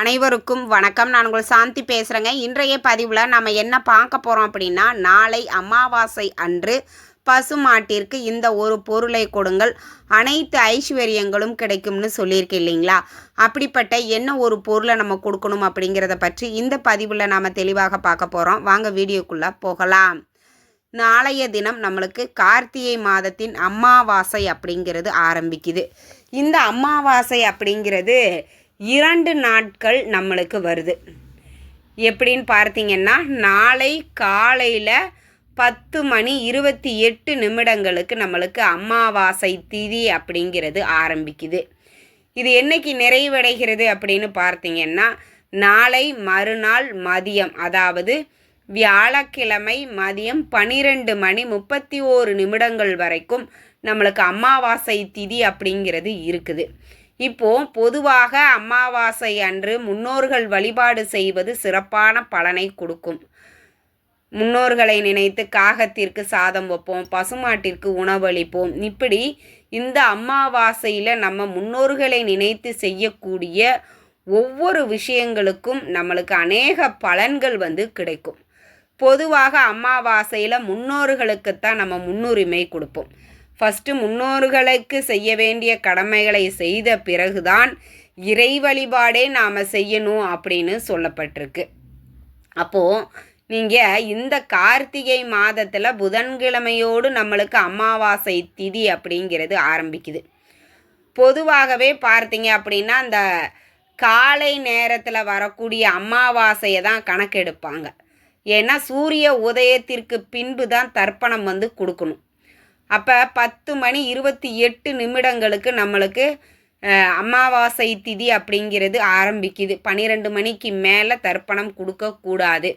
அனைவருக்கும் வணக்கம். நான் உங்கள் சாந்தி பேசுகிறேங்க இன்றைய பதிவில் நம்ம என்ன பார்க்க போகிறோம் அப்படின்னா நாளை அமாவாசை அன்று பசுமாட்டிற்கு இந்த ஒரு பொருளை கொடுங்கள். அனைத்து ஐஸ்வர்யங்களும் கிடைக்கும்னு சொல்லியிருக்கேன் இல்லைங்களா? அப்படிப்பட்ட என்ன ஒரு பொருளை நம்ம கொடுக்கணும் அப்படிங்கிறத பற்றி இந்த பதிவில் நாம் தெளிவாக பார்க்க போகிறோம் வாங்க வீடியோக்குள்ளே போகலாம். நாளைய தினம் நம்மளுக்கு கார்த்திகை மாதத்தின் அமாவாசை அப்படிங்கிறது ஆரம்பிக்குது. இந்த அமாவாசை அப்படிங்கிறது இரண்டு நாட்கள் நம்மளுக்கு வருது. எப்படின்னு பார்த்தீங்கன்னா நாளை காலையில் பத்து மணி இருபத்தி எட்டு நிமிடங்களுக்கு நம்மளுக்கு அமாவாசை திதி அப்படிங்கிறது ஆரம்பிக்குது. இது என்னைக்கு நிறைவடைகிறது அப்படின்னு பார்த்தீங்கன்னா நாளை மறுநாள் மதியம் அதாவது வியாழக்கிழமை மதியம் பன்னிரெண்டு மணி முப்பத்தி ஓரு நிமிடங்கள் வரைக்கும் நம்மளுக்கு அமாவாசை திதி அப்படிங்கிறது இருக்குது. இப்போ பொதுவாக அமாவாசை அன்று முன்னோர்கள் வழிபாடு செய்வது சிறப்பான பலனை கொடுக்கும். முன்னோர்களை நினைத்து காகத்திற்கு சாதம் வைப்போம் பசுமாட்டிற்கு உணவளிப்போம் இப்படி இந்த அமாவாசையில் நம்ம முன்னோர்களை நினைத்து செய்யக்கூடிய ஒவ்வொரு விஷயங்களுக்கும் நம்மளுக்கு அநேக பலன்கள் வந்து கிடைக்கும். பொதுவாக அமாவாசையில் முன்னோர்களுக்குத்தான் நம்ம முன்னுரிமை கொடுப்போம். ஃபஸ்ட்டு முன்னோர்களுக்கு செய்ய வேண்டிய கடமைகளை செய்த பிறகுதான் இறை வழிபாடே நாம் செய்யணும் அப்படின்னு சொல்லப்பட்டிருக்கு. அப்போது நீங்கள் இந்த கார்த்திகை மாதத்தில் புதன்கிழமையோடு நம்மளுக்கு அமாவாசை திதி அப்படிங்கிறது ஆரம்பிக்குது. பொதுவாகவே பார்த்தீங்க அப்படின்னா அந்த காலை நேரத்தில் வரக்கூடிய அமாவாசையை தான் கணக்கெடுப்பாங்க. ஏன்னா சூரிய உதயத்திற்கு பின்பு தான் தர்ப்பணம் வந்து கொடுக்கணும். அப்போ பத்து மணி இருபத்தி எட்டு நிமிடங்களுக்கு நம்மளுக்கு அமாவாசை திதி அப்படிங்கிறது ஆரம்பிக்குது. பன்னிரெண்டு மணிக்கு மேலே தர்ப்பணம் கொடுக்கக்கூடாது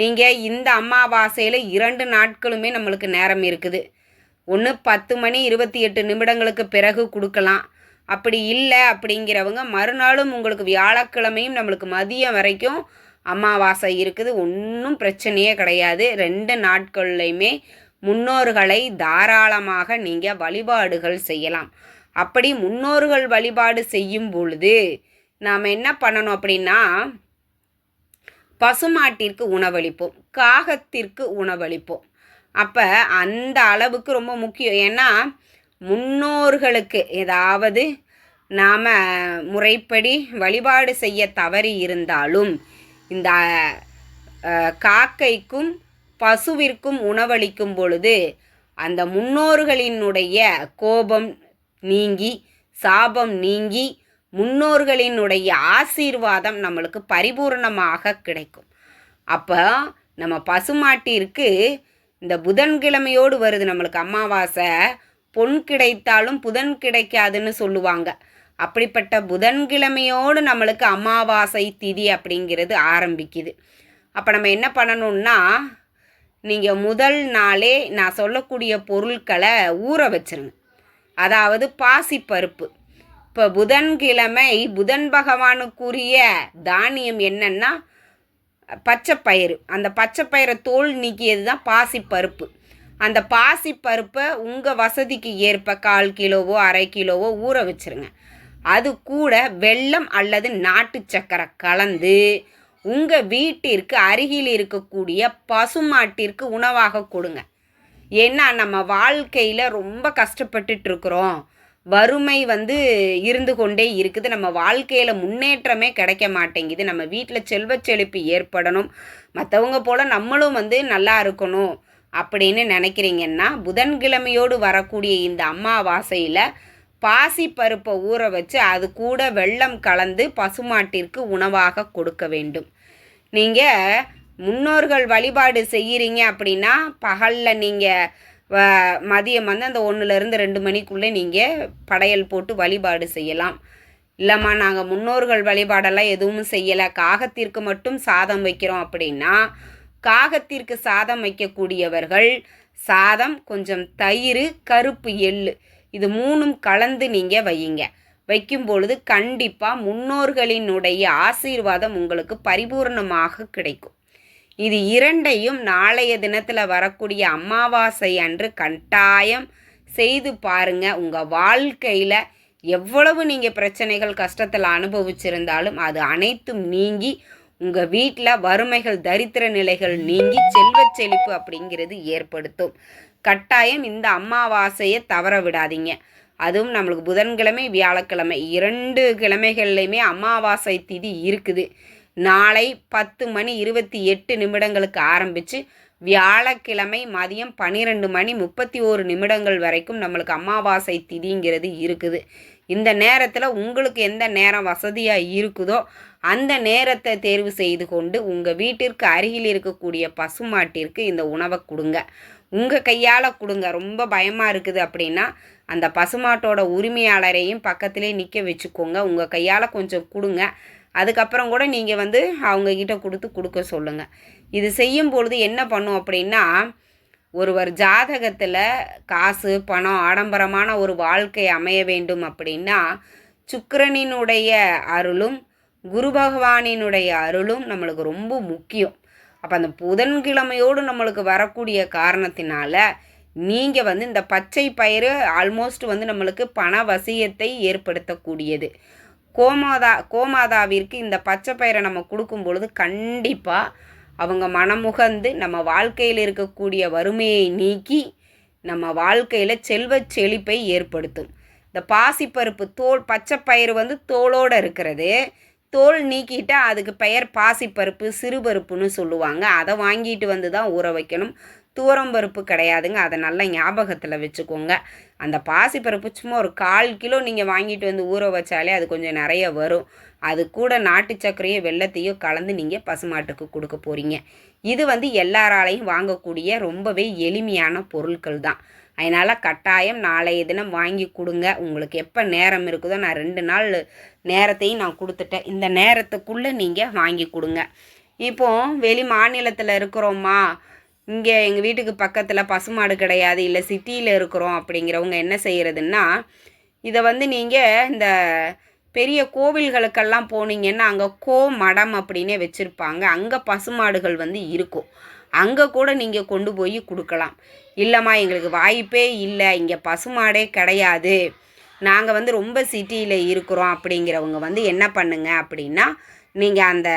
நீங்கள் இந்த அமாவாசையில் இரண்டு நாட்களுமே நம்மளுக்கு நேரம் இருக்குது. ஒன்று பத்து மணி இருபத்தி எட்டு நிமிடங்களுக்கு பிறகு கொடுக்கலாம். அப்படி இல்லை அப்படிங்கிறவங்க மறுநாளும் உங்களுக்கு வியாழக்கிழமையும் நம்மளுக்கு மதியம் வரைக்கும் அமாவாசை இருக்குது. ஒன்றும் பிரச்சனையே கிடையாது. ரெண்டு நாட்கள்லையுமே முன்னோர்களை தாராளமாக நீங்கள் வழிபாடுகள் செய்யலாம். அப்படி முன்னோர்கள் வழிபாடு செய்யும் பொழுது நாம் என்ன பண்ணணும் அப்படின்னா பசுமாட்டிற்கு உணவளிப்போம் காகத்திற்கு உணவளிப்போம். அப்போ அந்த அளவுக்கு ரொம்ப முக்கியம். ஏன்னா முன்னோர்களுக்கு ஏதாவது நாம் முறைப்படி வழிபாடு செய்ய தவறி இருந்தாலும் இந்த காக்கைக்கும் பசுவிற்கும் உணவளிக்கும் பொழுது அந்த முன்னோர்களினுடைய கோபம் நீங்கி சாபம் நீங்கி முன்னோர்களினுடைய ஆசீர்வாதம் நம்மளுக்கு பரிபூர்ணமாக கிடைக்கும். அப்போ நம்ம பசுமாட்டிற்கு இந்த புதன்கிழமையோடு வருது நம்மளுக்கு அமாவாசை. பொன் கிடைத்தாலும் புதன் கிடைக்காதுன்னு சொல்லுவாங்க. அப்படிப்பட்ட புதன்கிழமையோடு நம்மளுக்கு அமாவாசை திதி அப்படிங்கிறது ஆரம்பிக்குது. அப்போ நம்ம என்ன பண்ணணும்னா நீங்கள் முதல் நாளே நான் சொல்லக்கூடிய பொருட்களை ஊற வச்சுருங்க. அதாவது பாசிப்பருப்பு. இப்போ புதன்கிழமை புதன் பகவானுக்குரிய தானியம் என்னென்னா பச்சைப்பயிறு. அந்த பச்சைப்பயிரை தோல் நீக்கியது தான் பாசிப்பருப்பு. அந்த பாசிப்பருப்பை உங்கள் வசதிக்கு ஏற்ப கால் கிலோவோ அரை கிலோவோ ஊற வச்சுருங்க. அது கூட வெல்லம் அல்லது நாட்டு சக்கரை கலந்து உங்கள் வீட்டிற்கு அருகில் இருக்கக்கூடிய பசுமாட்டிற்கு உணவாக கொடுங்க. ஏன்னா நம்ம வாழ்க்கையில் ரொம்ப கஷ்டப்பட்டுட்டு இருக்கிறோம் வறுமை வந்து இருந்து கொண்டே இருக்குது. நம்ம வாழ்க்கையில் முன்னேற்றமே கிடைக்க மாட்டேங்குது. நம்ம வீட்டில் செல்வ செழிப்பு ஏற்படணும். மற்றவங்க போல் நம்மளும் வந்து நல்லா இருக்கணும் அப்படின்னு நினைக்கிறீங்கன்னா புதன்கிழமையோடு வரக்கூடிய இந்த அம்மாவாசையில் பாசி பருப்பை ஊற வச்சு அது கூட வெள்ளம் கலந்து பசுமாட்டிற்கு உணவாக கொடுக்க வேண்டும். நீங்கள் முன்னோர்கள் வழிபாடு செய்கிறீங்க அப்படின்னா பகலில் நீங்கள் மதியம் வந்து அந்த ஒன்றுலேருந்து ரெண்டு மணிக்குள்ளே நீங்கள் படையல் போட்டு வழிபாடு செய்யலாம். இல்லைம்மா நாங்கள் முன்னோர்கள் வழிபாடெல்லாம் எதுவும் செய்யலை. காகத்திற்கு மட்டும் சாதம் வைக்கிறோம் அப்படின்னா காகத்திற்கு சாதம் வைக்கக்கூடியவர்கள் சாதம் கொஞ்சம் தயிர் கருப்பு எள்ளு. இது மூணும் கலந்து நீங்கள் வையுங்க. வைக்கும் பொழுது கண்டிப்பாக முன்னோர்களினுடைய ஆசீர்வாதம் உங்களுக்கு பரிபூர்ணமாக கிடைக்கும். இது இரண்டையும் நாளைய தினத்தில் வரக்கூடிய அமாவாசை அன்று கட்டாயம் செய்து பாருங்க. உங்கள் வாழ்க்கையில் எவ்வளவு நீங்கள் பிரச்சனைகள் கஷ்டத்தில் அனுபவிச்சிருந்தாலும் அது அனைத்தும் நீங்கி உங்கள் வீட்டில் வறுமைகள் தரித்திர நிலைகள் நீங்கி செல்வச் செழிப்பு அப்படிங்கிறது ஏற்படுத்தும். கட்டாயம் இந்த அமாவாசையை தவற விடாதீங்க. அதுவும் நம்மளுக்கு புதன்கிழமை வியாழக்கிழமை இரண்டு கிழமைகள்லையுமே அமாவாசை திதி இருக்குது. நாளை பத்து மணி இருபத்தி எட்டு நிமிடங்களுக்கு ஆரம்பித்து வியாழக்கிழமை மதியம் பன்னிரெண்டு மணி முப்பத்தி ஓரு நிமிடங்கள் வரைக்கும் நம்மளுக்கு அமாவாசை திதிங்கிறது இருக்குது. இந்த நேரத்தில் உங்களுக்கு எந்த நேரம் வசதியாக இருக்குதோ அந்த நேரத்தை தேர்வு செய்து கொண்டு உங்கள் வீட்டிற்கு அருகில் இருக்கக்கூடிய பசுமாட்டிற்கு இந்த உணவை கொடுங்க. உங்கள் கையால் கொடுங்க. ரொம்ப பயமாக இருக்குது அப்படின்னா அந்த பசுமாட்டோட உரிமையாளரையும் பக்கத்திலே நிற்க வச்சுக்கோங்க. உங்கள் கையால் கொஞ்சம் கொடுங்க. அதுக்கப்புறம் கூட நீங்கள் வந்து அவங்கக்கிட்ட கொடுத்து கொடுக்க சொல்லுங்கள் இது செய்யும் பொழுது என்ன பண்ணும் அப்படின்னா ஒருவர் ஜாதகத்தில் காசு பணம் ஆடம்பரமான ஒரு வாழ்க்கை அமைய வேண்டும் அப்படின்னா சுக்கரனினுடைய அருளும் குரு பகவானினுடைய அருளும் நம்மளுக்கு ரொம்ப முக்கியம். அப்போ அந்த புதன்கிழமையோடு நம்மளுக்கு வரக்கூடிய காரணத்தினால நீங்கள் வந்து இந்த பச்சை பயிறு ஆல்மோஸ்ட் வந்து நம்மளுக்கு பண வசியத்தை ஏற்படுத்தக்கூடியது. கோமாதா கோமாதாவிற்கு இந்த பச்சை பயிரை நம்ம கொடுக்கும் பொழுது கண்டிப்பாக அவங்க மனமுகந்து நம்ம வாழ்க்கையில் இருக்கக்கூடிய வறுமையை நீக்கி நம்ம வாழ்க்கையில் செல்வச் செழிப்பை ஏற்படுத்தும். இந்த பாசிப்பருப்பு தோல் பச்சை பயிறு வந்து தோலோடு இருக்கிறது. தோல் நீக்கிட்டால் அதுக்கு பெயர் பாசிப்பருப்பு சிறுபருப்புன்னு சொல்லுவாங்க. அதை வாங்கிட்டு வந்து தான் ஊற வைக்கணும். தூரம்பருப்பு கிடையாதுங்க. அதை நல்லா ஞாபகத்தில் வச்சுக்கோங்க. அந்த பாசிப்பருப்பு சும்மா ஒரு கால் கிலோ நீங்கள் வாங்கிட்டு வந்து ஊற வச்சாலே அது கொஞ்சம் நிறைய வரும். அது கூட நாட்டு சர்க்கரையோ வெள்ளத்தையோ கலந்து நீங்கள் பசுமாட்டுக்கு கொடுக்க போகிறீங்க இது வந்து எல்லாராலையும் வாங்கக்கூடிய ரொம்பவே எளிமையான பொருட்கள் தான். அதனால் கட்டாயம் நாளைய தினம் வாங்கி கொடுங்க. உங்களுக்கு எப்போ நேரம் இருக்குதோ நான் ரெண்டு நாள் நேரத்தையும் நான் கொடுத்துட்டேன். இந்த நேரத்துக்குள்ளே நீங்கள் வாங்கி கொடுங்க. இப்போது வெளி மாநிலத்தில் இருக்கிறோமா? இங்கே எங்கள் வீட்டுக்கு பக்கத்தில் பசுமாடு கிடையாது இல்லை சிட்டியில் இருக்கிறோம் அப்படிங்கிறவங்க என்ன செய்கிறதுன்னா இதை வந்து நீங்கள் இந்த பெரிய கோவில்களுக்கெல்லாம் போனீங்கன்னா அங்கே கோ மடம் அப்படின்னே வச்சுருப்பாங்க. அங்கே பசுமாடுகள் வந்து இருக்கும். அங்கே கூட நீங்கள் கொண்டு போய் கொடுக்கலாம். இல்லைம்மா எங்களுக்கு வாய்ப்பே இல்லை. இங்கே பசுமாடே கிடையாது. நாங்கள் வந்து ரொம்ப சிட்டியில் இருக்கிறோம் அப்படிங்கிறவங்க வந்து என்ன பண்ணுங்க அப்படின்னா நீங்கள் அந்த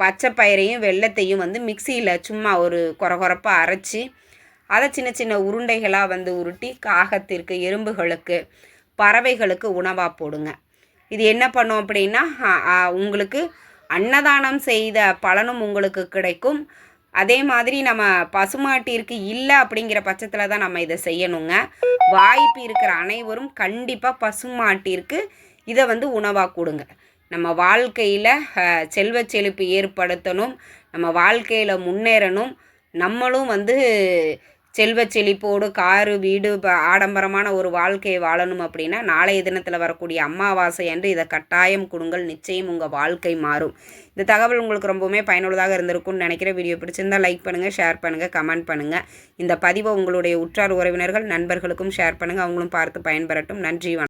பச்சை பயிரையும் வெள்ளத்தையும் வந்து மிக்சியில் சும்மா ஒரு குறகுறப்பாக அரைச்சி அதை சின்ன சின்ன உருண்டைகளாக வந்து உருட்டி காகத்திற்கு எறும்புகளுக்கு பறவைகளுக்கு உணவாக போடுங்க. இது என்ன பண்ணும் அப்படின்னா உங்களுக்கு அன்னதானம் செய்த பலனும் உங்களுக்கு கிடைக்கும். அதே மாதிரி நம்ம பசுமாட்டிற்கு இல்லை அப்படிங்கிற பட்சத்தில் தான் நம்ம இதை செய்யணுங்க. வாய்ப்பு இருக்கிற அனைவரும் கண்டிப்பாக பசுமாட்டிற்கு இதை வந்து உணவாக கொடுங்க. நம்ம வாழ்க்கையில் செல்வ செழிப்பு ஏற்படுத்தணும் நம்ம வாழ்க்கையில் முன்னேறணும். நம்மளும் வந்து செல்வ செழிப்போடு காரு வீடு ஆடம்பரமான ஒரு வாழ்க்கையை வாழணும் அப்படின்னா நாளைய தினத்தில் வரக்கூடிய அமாவாசை அன்று இதை கட்டாயம் கொடுங்கள். நிச்சயம் உங்கள் வாழ்க்கை மாறும். இந்த தகவல் உங்களுக்கு ரொம்பவுமே பயனுள்ளதாக இருந்திருக்கும்னு நினைக்கிற வீடியோ பிடிச்சிருந்தால் லைக் பண்ணுங்கள் ஷேர் பண்ணுங்கள் கமெண்ட் பண்ணுங்கள் இந்த பதிவை உங்களுடைய உற்றார் உறவினர்கள் நண்பர்களுக்கும் ஷேர் பண்ணுங்கள் அவங்களும் பார்த்து பயன்பெறட்டும். நன்றி